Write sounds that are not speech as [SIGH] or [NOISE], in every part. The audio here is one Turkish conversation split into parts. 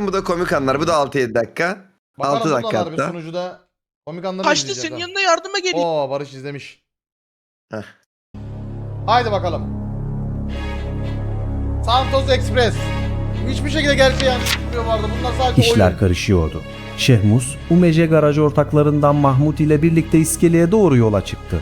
Bu da komik anlar. Bu da 6-7 dakika. Bakalım 6 dakika hatta. sunucuda komik anları Kaçtı izleyeceğiz senin ha. yanına yardıma geleyim. Oo Barış izlemiş. Heh. Haydi bakalım. Santos Express. Hiçbir şekilde gerçeği yansıtmıyor vardı. Bunlar sadece İşler oyun. karışıyordu. Şehmus, UMC garaj ortaklarından Mahmut ile birlikte iskeleye doğru yola çıktı.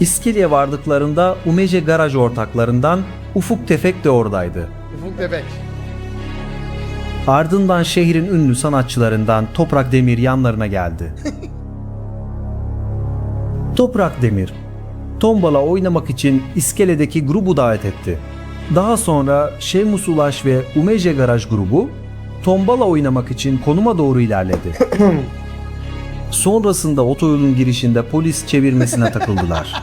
İskeleye vardıklarında UMC garaj ortaklarından Ufuk Tefek de oradaydı. Ufuk Tefek. Ardından şehrin ünlü sanatçılarından Toprak Demir yanlarına geldi. [LAUGHS] Toprak Demir, tombala oynamak için iskeledeki grubu davet etti. Daha sonra Şemus Ulaş ve Umece Garaj grubu tombala oynamak için konuma doğru ilerledi. [LAUGHS] Sonrasında otoyolun girişinde polis çevirmesine takıldılar.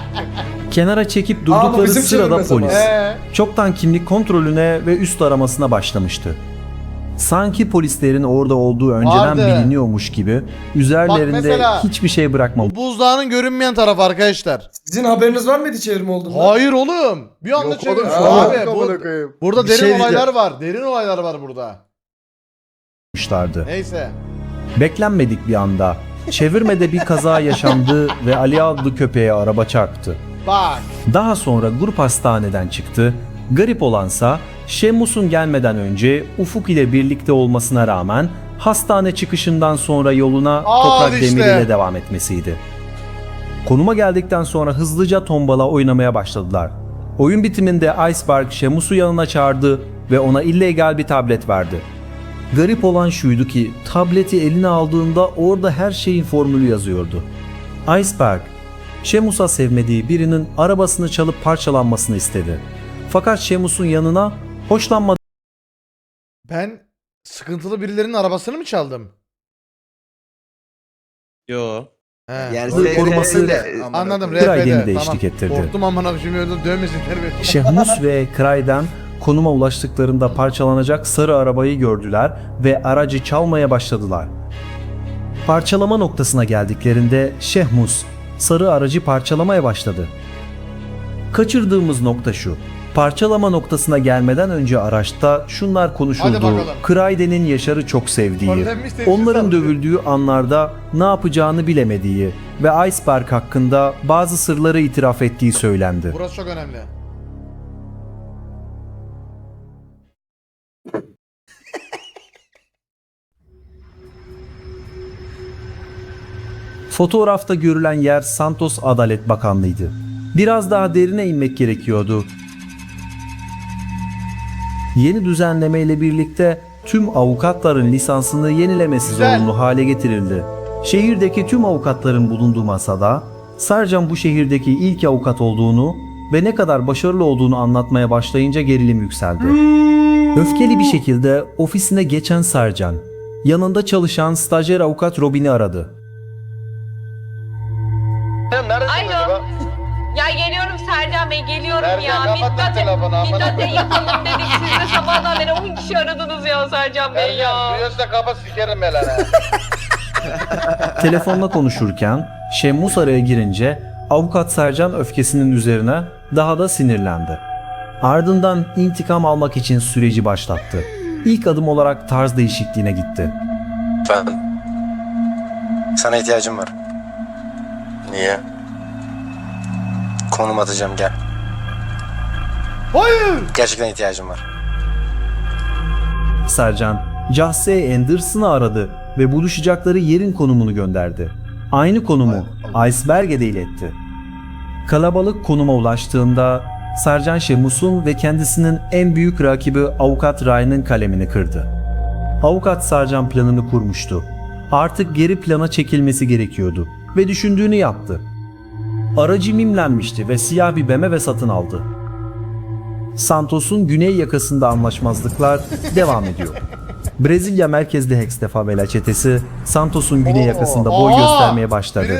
[LAUGHS] Kenara çekip durdukları sırada polis. Ee, çoktan kimlik kontrolüne ve üst aramasına başlamıştı. Sanki polislerin orada olduğu önceden Vardı. biliniyormuş gibi üzerlerinde mesela- hiçbir şey bırakmamış. bu buzdağının görünmeyen tarafı arkadaşlar. Sizin haberiniz var mıydı çevirme olduğundan? Hayır oğlum. Bir anda Yok çevirmiş. oğlum, Abi, şu an bu- amına koyayım. burada Bir derin şey olaylar diyeceğim. var. Derin olaylar var burada. yapmışlardı. Neyse. Beklenmedik bir anda çevirmede bir kaza yaşandı ve Ali adlı köpeğe araba çarptı. Bak. Daha sonra grup hastaneden çıktı. Garip olansa Şemus'un gelmeden önce Ufuk ile birlikte olmasına rağmen hastane çıkışından sonra yoluna Al Toprak işte. Demir ile devam etmesiydi. Konuma geldikten sonra hızlıca tombala oynamaya başladılar. Oyun bitiminde Iceberg Şemus'u yanına çağırdı ve ona illegal bir tablet verdi. Garip olan şuydu ki tableti eline aldığında orada her şeyin formülü yazıyordu. Iceberg, Şemus'a sevmediği birinin arabasını çalıp parçalanmasını istedi. Fakat Şemus'un yanına hoşlanmadığı Ben sıkıntılı birilerinin arabasını mı çaldım? Yo. He. Yani Koruması- korumasıyla Anladım Krayden'i RP'de. de Tamam. eşlik ettirdi. Korktum amına şimdi öyle dövmesinler beni. Şehmus [LAUGHS] ve Krayden konuma ulaştıklarında parçalanacak sarı arabayı gördüler ve aracı çalmaya başladılar. Parçalama noktasına geldiklerinde Şehmus sarı aracı parçalamaya başladı. Kaçırdığımız nokta şu. Parçalama noktasına gelmeden önce araçta şunlar konuşuldu. Krayden'in Yaşar'ı çok sevdiği, onların dövüldüğü anlarda ne yapacağını bilemediği ve Iceberg hakkında bazı sırları itiraf ettiği söylendi. Burası çok önemli. [LAUGHS] Fotoğrafta görülen yer Santos Adalet Bakanlığı'ydı. Biraz daha derine inmek gerekiyordu. Yeni düzenlemeyle birlikte tüm avukatların lisansını yenilemesi Güzel. zorunlu hale getirildi. Şehirdeki tüm avukatların bulunduğu masada Sarcan bu şehirdeki ilk avukat olduğunu ve ne kadar başarılı olduğunu anlatmaya başlayınca gerilim yükseldi. Öfkeli bir şekilde ofisine geçen Sarcan, yanında çalışan stajyer avukat Robin'i aradı. Sercan Bey geliyorum Sercan, ya. kapat Midnat'e telefonu, koyayım. yapalım dedik. Siz de sabahdan beri 10 kişi aradınız ya Sercan Bey ya. Duyuyorsa kapat sikerim belanı. [LAUGHS] Telefonla konuşurken Şemmus araya girince avukat Sercan öfkesinin üzerine daha da sinirlendi. Ardından intikam almak için süreci başlattı. İlk adım olarak tarz değişikliğine gitti. Ben. Sana ihtiyacım var. Niye? Konum atacağım gel. Hayır. Gerçekten ihtiyacım var. Sercan, Jahse Anderson'ı aradı ve buluşacakları yerin konumunu gönderdi. Aynı konumu Iceberg'e de iletti. Kalabalık konuma ulaştığında Sercan Şemus'un ve kendisinin en büyük rakibi Avukat Ryan'ın kalemini kırdı. Avukat Sercan planını kurmuştu. Artık geri plana çekilmesi gerekiyordu ve düşündüğünü yaptı. Aracı mimlenmişti ve siyah bir BMW satın aldı. Santos'un güney yakasında anlaşmazlıklar devam ediyor. Brezilya merkezli Hexte Favela çetesi Santos'un güney yakasında boy Aa! göstermeye başladı.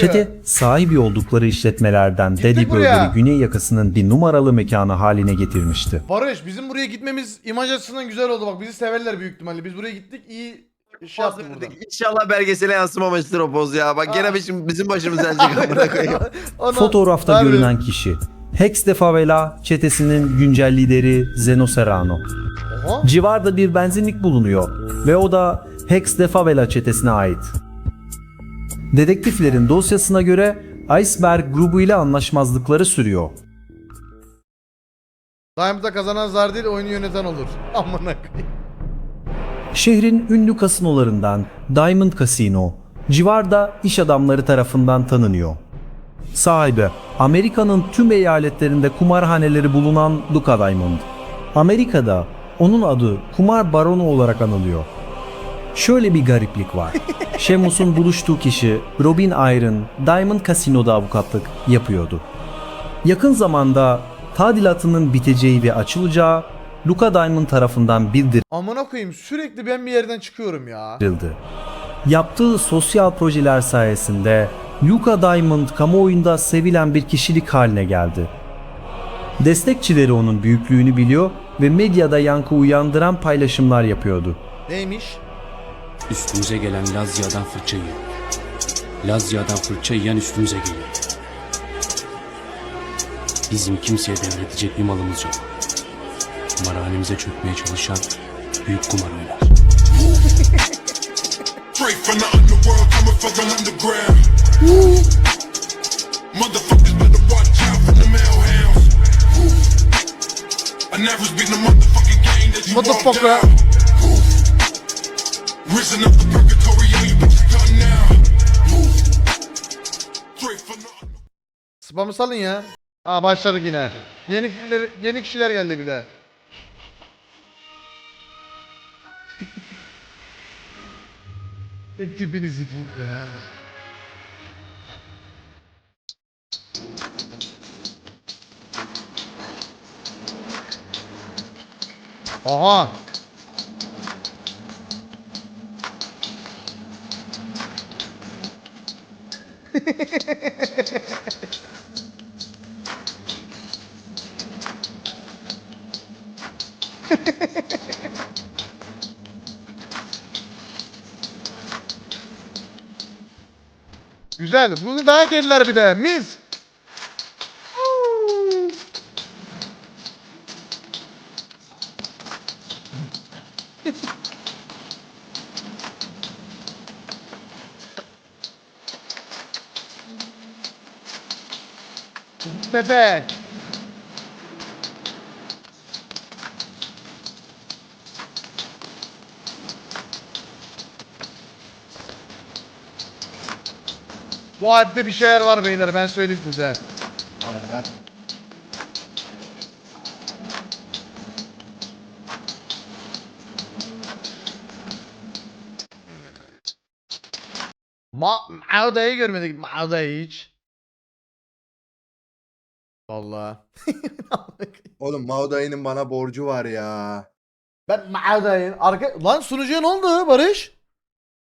Çete sahibi oldukları işletmelerden buraya. Burger'ı güney yakasının bir numaralı mekanı haline getirmişti. Barış bizim buraya gitmemiz imaj açısından güzel oldu bak bizi severler büyük ihtimalle. Biz buraya gittik iyi iş yaptık burada. İnşallah belgesele yansımamıştır o poz ya. Bak gene bizim, bizim başımıza gelecek [LAUGHS] amına koyayım. Ana, Fotoğrafta harbi. görünen kişi Hex de Favela çetesinin güncel lideri Zeno Serrano. Oha. Civarda bir benzinlik bulunuyor ve o da Hex de Favela çetesine ait. Dedektiflerin dosyasına göre Iceberg grubu ile anlaşmazlıkları sürüyor. Diamond'da kazanan zar değil oyunu yöneten olur. [LAUGHS] Amına koyayım. Şehrin ünlü kasinolarından Diamond Casino, civarda iş adamları tarafından tanınıyor. Sahibi, Amerika'nın tüm eyaletlerinde kumarhaneleri bulunan Luca Diamond. Amerika'da onun adı kumar baronu olarak anılıyor. Şöyle bir gariplik var. [LAUGHS] Sheamus'un buluştuğu kişi Robin Iron, Diamond Casino'da avukatlık yapıyordu. Yakın zamanda tadilatının biteceği ve açılacağı Luca Diamond tarafından bildirildi. Amına koyayım sürekli ben bir yerden çıkıyorum ya. verildi. Yaptığı sosyal projeler sayesinde Luca Diamond kamuoyunda sevilen bir kişilik haline geldi. Destekçileri onun büyüklüğünü biliyor ve medyada yankı uyandıran paylaşımlar yapıyordu. Neymiş? Üstümüze gelen Lazya'dan fırça yiyor. Lazya'dan fırça yiyen üstümüze geliyor. Bizim kimseye devredecek bir malımız yok. Kumarhanemize çökmeye çalışan büyük kumar oynar. The Motherfucker. Risen up purgatory, yeah, you bitches done now. Straight from the Spamı salın ya. Aa başladık yine. Yeni kişiler, yeni kişiler geldi bir de. Tipinizi bu ya. Aha. [LAUGHS] Güzel. Bunu daha geldiler bir de. Mis. [LAUGHS] Bebek. Bu halde bir şeyler var beyler ben söyleyeyim size. Ma Mauda'yı görmedik. Mauda'yı hiç. Vallahi. [LAUGHS] Oğlum Maudayı'nın bana borcu var ya. ben Mauda'yı arka lan sunucuya ne oldu Barış?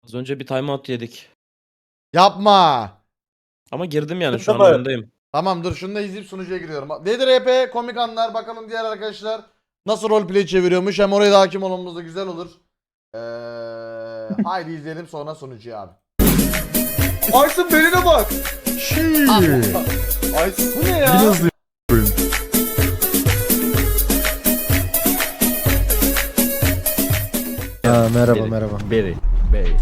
Az önce bir timeout yedik. Yapma. Ama girdim yani şu an oyundayım. Tamam dur şunu da izleyip sunucuya giriyorum. DDRP komik anlar bakalım diğer arkadaşlar nasıl roleplay çeviriyormuş hem oraya da hakim olmamız da güzel olur. Ee, [LAUGHS] haydi izleyelim sonra sunucuya abi. Arsın beline bak. Bu ne ya? merhaba merhaba. Beri. Beri.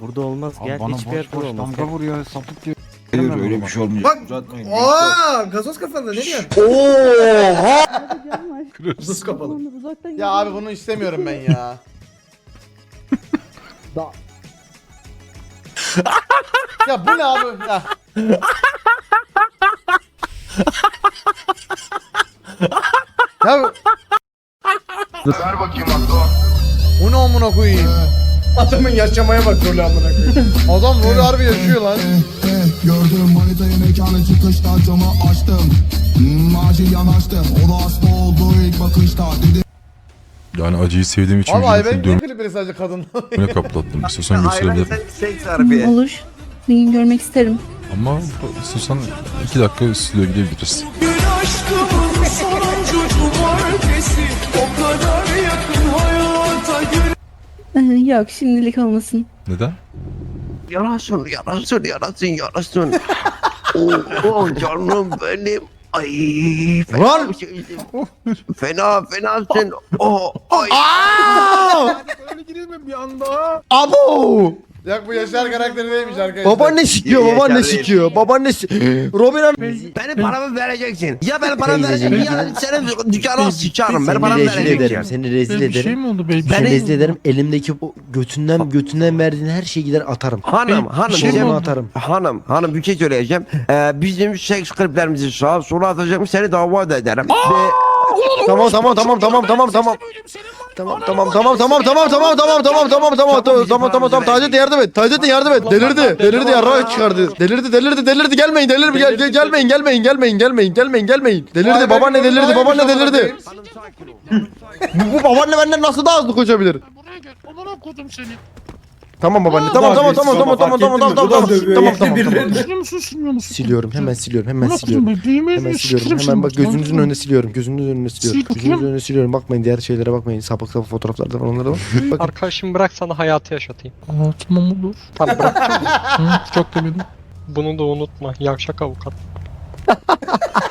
Burada olmaz gel hiçbir yerde olmaz. Gel. vuruyor sapık diyor. öyle bir şey olmayacak. Uzatmayın. Aa, gazoz kafalı ne diyorsun? Gazoz kapalı. Ya abi bunu istemiyorum ben ya. [LAUGHS] ya bu ne abi? Ya. Ya Ver bakayım Abdo. bu ne amına koyayım? Adamın yaşamaya bak rolü amına koyayım. Adam rolü harbi yaşıyor lan. Gördüm manitayı mekanı çıkışta camı açtım. Acil yanaştım. O da hasta oldu ilk bakışta. Dedi Yani acıyı sevdiğim için Abi vücudumu Ayberk niye dönüme klipleri sadece kadın? kaplattım. İstiyorsan gösterebilirim. Harbi. Olur. Bir gün görmek isterim. Ama istiyorsan iki dakika stüdyoya gidebiliriz. aşkımın sonuncu pazartesi o kadar yakın hayata göre... Ee, yok şimdilik olmasın. Neden? Yarasın, yarasın, yarasın, yarasın. [LAUGHS] Oo, oh, canım benim. Ay, fena bir şeysin. [LAUGHS] Fena, fenasın. [LAUGHS] Oh, ay. Öyle girilme bir anda. Abo! Yok bu Yaşar karakteri değilmiş arkadaşlar. Babaanne sikiyor, Yaşar babaanne değil. sikiyor. Babaanne si- Robin Hanım. Benim paramı vereceksin. Ya benim paramı vereceksin ya senin dükkanına sıçarım. Benim paramı rezil ederim. vereceksin. Seni rezil ederim. mi oldu baby? Seni Benim- rezil ederim. Elimdeki bu götünden götünden verdiğin her şeyi gider atarım. Hanım, hanım, şey mi bizim- atarım? hanım, hanım bir şey söyleyeceğim. Ee, bizim seks kliplerimizi sağa sola atacağım. Seni dava da ederim. Ve Tamam tamam tamam tamam tamam tamam. Tamam tamam tamam tamam tamam tamam tamam tamam tamam tamam tamam tamam tamam tamam Taceddin yardım et Taceddin yardım et delirdi delirdi yarrağı çıkardı delirdi delirdi delirdi gelmeyin delirdi gel, gel gelmeyin gelmeyin gelmeyin gelmeyin gelmeyin gelmeyin delirdi babaanne delirdi babaanne delirdi bu, bu babaanne benden nasıl daha hızlı koşabilir Tamam babaanne tamam tamam tamam tamam tamam tamam tamam tamam tamam tamam tamam Siliyorum hemen siliyorum hemen siliyorum. Hemen siliyorum hemen bak gözünüzün önüne siliyorum. Gözünüzün önüne siliyorum. Gözünüzün önüne siliyorum. Bakmayın diğer şeylere bakmayın. Sapık sapık fotoğraflarda falan onlara bak. [LAUGHS] Bakın. Arkadaşım bırak sana hayatı yaşatayım. Aa, tamam olur. Tamam bırak. Çok da benim. Bunu da unutma. Yavşak avukat. [LAUGHS]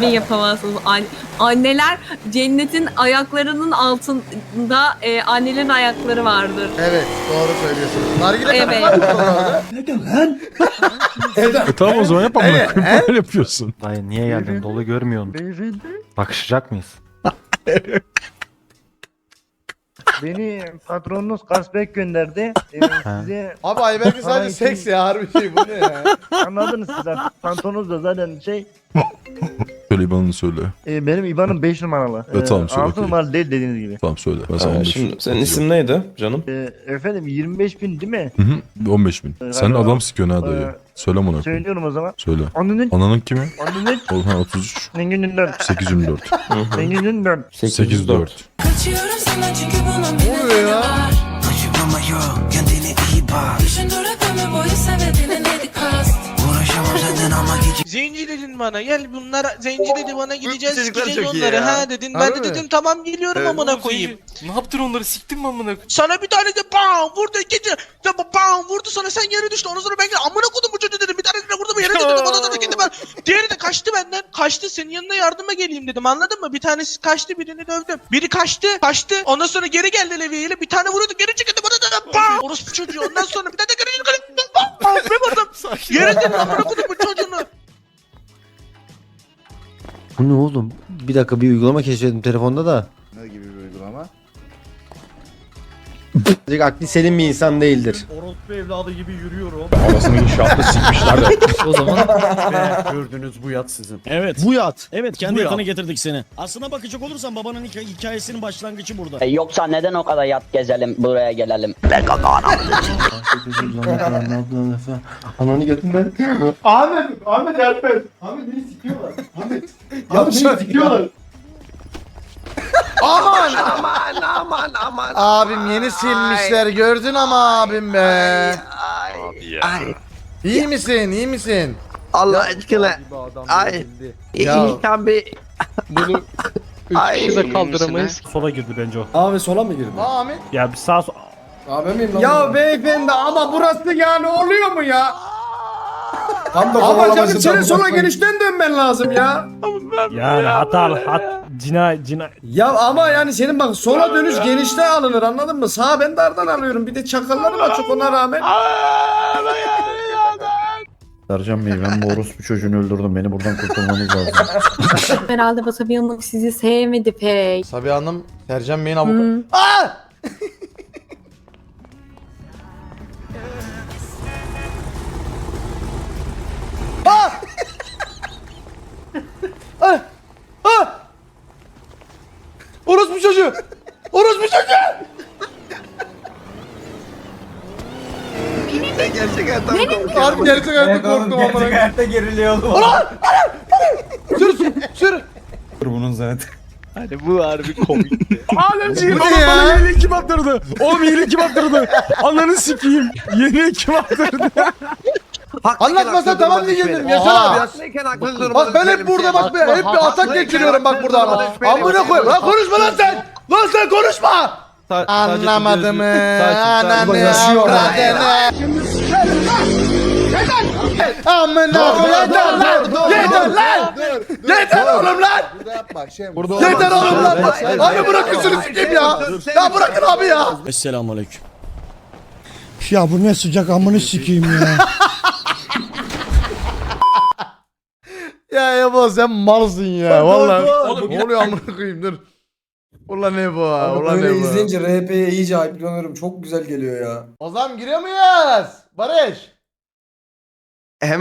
Ne yapamazsınız? An- anneler cennetin ayaklarının altında e, annelerin ayakları vardır. Evet doğru söylüyorsunuz. Nargile Evet. var E tamam o zaman yap ama böyle yapıyorsun. Dayı niye geldin? Dolu görmüyor musun? Bakışacak mıyız? Beni patronunuz Kasbek gönderdi. Ee, Ha. size Abi Ayberk'in sadece Ay, seks ya harbi şey bu ne ya? anladınız siz artık. Pantolonunuz da zaten şey. [LAUGHS] Söyle bana söyle. e, benim IBAN'ım 5 numaralı. E, tamam, söyle 6 bakayım. numaralı değil dediğiniz gibi. Tamam söyle. Ben sana 15 Şimdi senin isim neydi canım? E, efendim 25 bin değil mi? Hı hı 15 bin. Sen Galiba. adam sikiyorsun ha dayı. Ee, Söyle bana. Söylüyorum o zaman. Söyle. Anının Ananın kimi? anının Oğlum ha 33. Nenginden. 824. Nenginden. 804. Kaçıyorum sana çünkü bunun Ne oluyor ya? Düşündür hep ömür boyu sebebini kast? Zenci dedin bana gel bunlar zenci dedi bana gideceğiz çocuklar sikeceğiz çok iyi onları ya. ha dedin. Ben Harbi de mi? dedim tamam geliyorum Evet. amına koyayım. Ne yaptın onları siktin mi amına Sana bir tane de bam vurdu ikinci de bam vurdu sana sen yere düştün. Ondan sonra ben gel amına koydum bu çocuğu dedim. Bir tane de vurdum yere dedim. Ondan sonra gitti ben diğeri de kaçtı benden. Kaçtı senin yanına yardıma geleyim dedim. Anladın mı? Bir tanesi kaçtı birini dövdüm. Biri kaçtı kaçtı. Ondan sonra geri geldi levyeyle bir tane vurdu geri çıktı. Bana da bam. Orospu çocuğu. Ondan sonra bir tane de geri çıktı bam vurdum yere dedim amına koydum bu çocuğunu Bu ne oğlum? Bir dakika bir uygulama keşfettim telefonda da. Akli selim bir insan değildir. Orospu evladı gibi yürüyorum. Anasını inşaatta sikmişler de. O zaman gördüğünüz bu yat sizin. Evet. Bu yat. Evet kendi Bu ya. yakına getirdik seni. Aslına bakacak olursan babanın hikaye- hikayesinin başlangıcı burada. Yoksa neden o kadar yat gezelim buraya gelelim? Ananı götünden. Ahmet Ahmet et. Ahmet beni sikiyorlar. Ahmet. Ahmet beni sikiyorlar. Aman! Aman aman aman. Abim yeni silmişler gördün ama abim be. Ay, ay. İyi misin iyi misin? Allah aşkına. Ay. Ya. İnsan bir... bunu Ay. kişi de kaldıramayız Sola girdi bence o. Abi sola mı girdin? Aa Ahmet. Ya bir sağ sol. Abi miyim lan? Ya beyefendi ama burası yani oluyor mu ya? Tam da ama canım senin sola genişten dönmen lazım ya. Yani hatalı hat cina cina. Ya ama yani senin bak sola dönüş genişte alınır anladın mı? Sağa ben dardan alıyorum. Bir de çakallarım açık ona rağmen. Sercan Bey ben bu orospu çocuğunu öldürdüm. Beni buradan kurtulmamız lazım. [LAUGHS] Herhalde Basabi Hanım sizi sevmedi pek. Sabiha Hanım Sercan Bey'in avukat. Hmm. Aa! Aa! [LAUGHS] Ah! Ah! Orospu çocuğu! Orospu çocuğu! Gerçek hayattan korkuyorum. Harbi gerçek hayatta korktum amına. Gerçek hayatta geriliyordum. Ulan! Ulan! Sür sür sür! Bunun zaten. Hadi bu harbi komik. [LAUGHS] Alemciğim Bu ne ya? bana yeni kim attırdı? Oğlum yeni kim attırdı? Ananı sikeyim. Yeni kim attırdı? Anlatmasa tamam diyecektim Yaşar abi. Haklıyken haklı duruma Bak ben hep burada bak ben hep bir atak geçiriyorum bak burada ama. Amına koyayım lan konuşma lan sen. Lan sen konuşma. Anlamadım. Ananı avradını. Amına koyayım. Yeter lan. Yeter lan. Yeter oğlum lan. Yeter oğlum lan. Abi bırakın şunu sikeyim ya. Ya bırakın abi ya. Esselamu aleyküm. Ya bu ne sıcak amını sikeyim ya. [LAUGHS] Ya Ebo sen malsın ya. Vallahi. Oğlum, Ne oluyor amına koyayım dur. Ulan Ebo. Ulan Ebo. RP'ye iyice hype'lanıyorum. Çok güzel geliyor ya. O zaman giriyor muyuz? Barış. Hemen